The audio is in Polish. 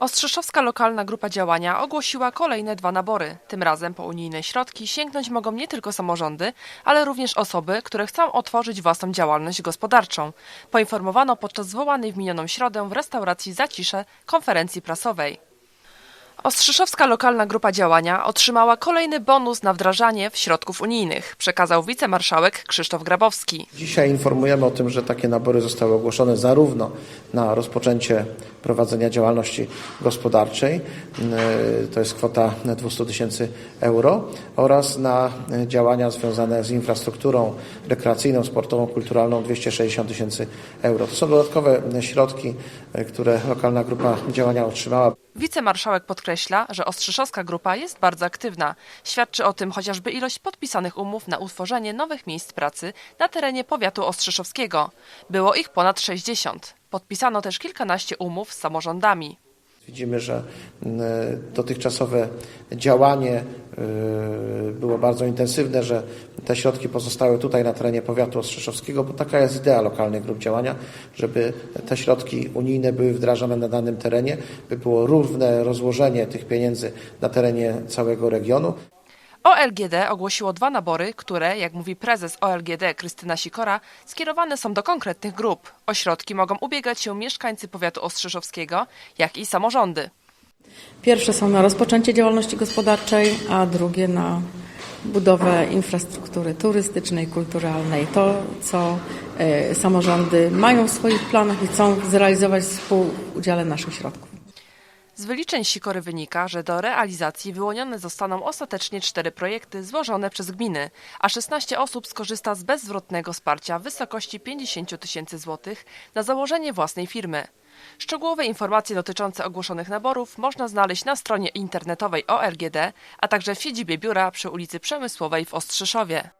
Ostrzeszowska Lokalna Grupa Działania ogłosiła kolejne dwa nabory. Tym razem po unijne środki sięgnąć mogą nie tylko samorządy, ale również osoby, które chcą otworzyć własną działalność gospodarczą. Poinformowano podczas zwołanej w minioną środę w restauracji Zacisze konferencji prasowej. Ostrzeszowska Lokalna Grupa Działania otrzymała kolejny bonus na wdrażanie w środków unijnych, przekazał wicemarszałek Krzysztof Grabowski. Dzisiaj informujemy o tym, że takie nabory zostały ogłoszone zarówno na rozpoczęcie prowadzenia działalności gospodarczej, yy, to jest kwota 200 tysięcy euro, oraz na działania związane z infrastrukturą rekreacyjną, sportową, kulturalną 260 tysięcy euro. To są dodatkowe środki, yy, które lokalna grupa działania otrzymała. Wicemarszałek podkreśla, że Ostrzeszowska Grupa jest bardzo aktywna. Świadczy o tym chociażby ilość podpisanych umów na utworzenie nowych miejsc pracy na terenie powiatu ostrzeszowskiego. Było ich ponad 60. Podpisano też kilkanaście umów z samorządami. Widzimy, że mm, dotychczasowe działanie y, było bardzo intensywne, że te środki pozostały tutaj na terenie powiatu ostrzeszowskiego, bo taka jest idea lokalnych grup działania, żeby te środki unijne były wdrażane na danym terenie, by było równe rozłożenie tych pieniędzy na terenie całego regionu. OLGD ogłosiło dwa nabory, które, jak mówi prezes OLGD Krystyna Sikora, skierowane są do konkretnych grup. O środki mogą ubiegać się mieszkańcy powiatu ostrzeszowskiego, jak i samorządy. Pierwsze są na rozpoczęcie działalności gospodarczej, a drugie na budowę infrastruktury turystycznej, kulturalnej. To, co e, samorządy mają w swoich planach i chcą zrealizować w współudziale naszych środków. Z wyliczeń Sikory wynika, że do realizacji wyłonione zostaną ostatecznie cztery projekty złożone przez gminy, a 16 osób skorzysta z bezzwrotnego wsparcia w wysokości 50 tysięcy złotych na założenie własnej firmy. Szczegółowe informacje dotyczące ogłoszonych naborów można znaleźć na stronie internetowej OLGD, a także w siedzibie biura przy ulicy Przemysłowej w Ostrzeszowie.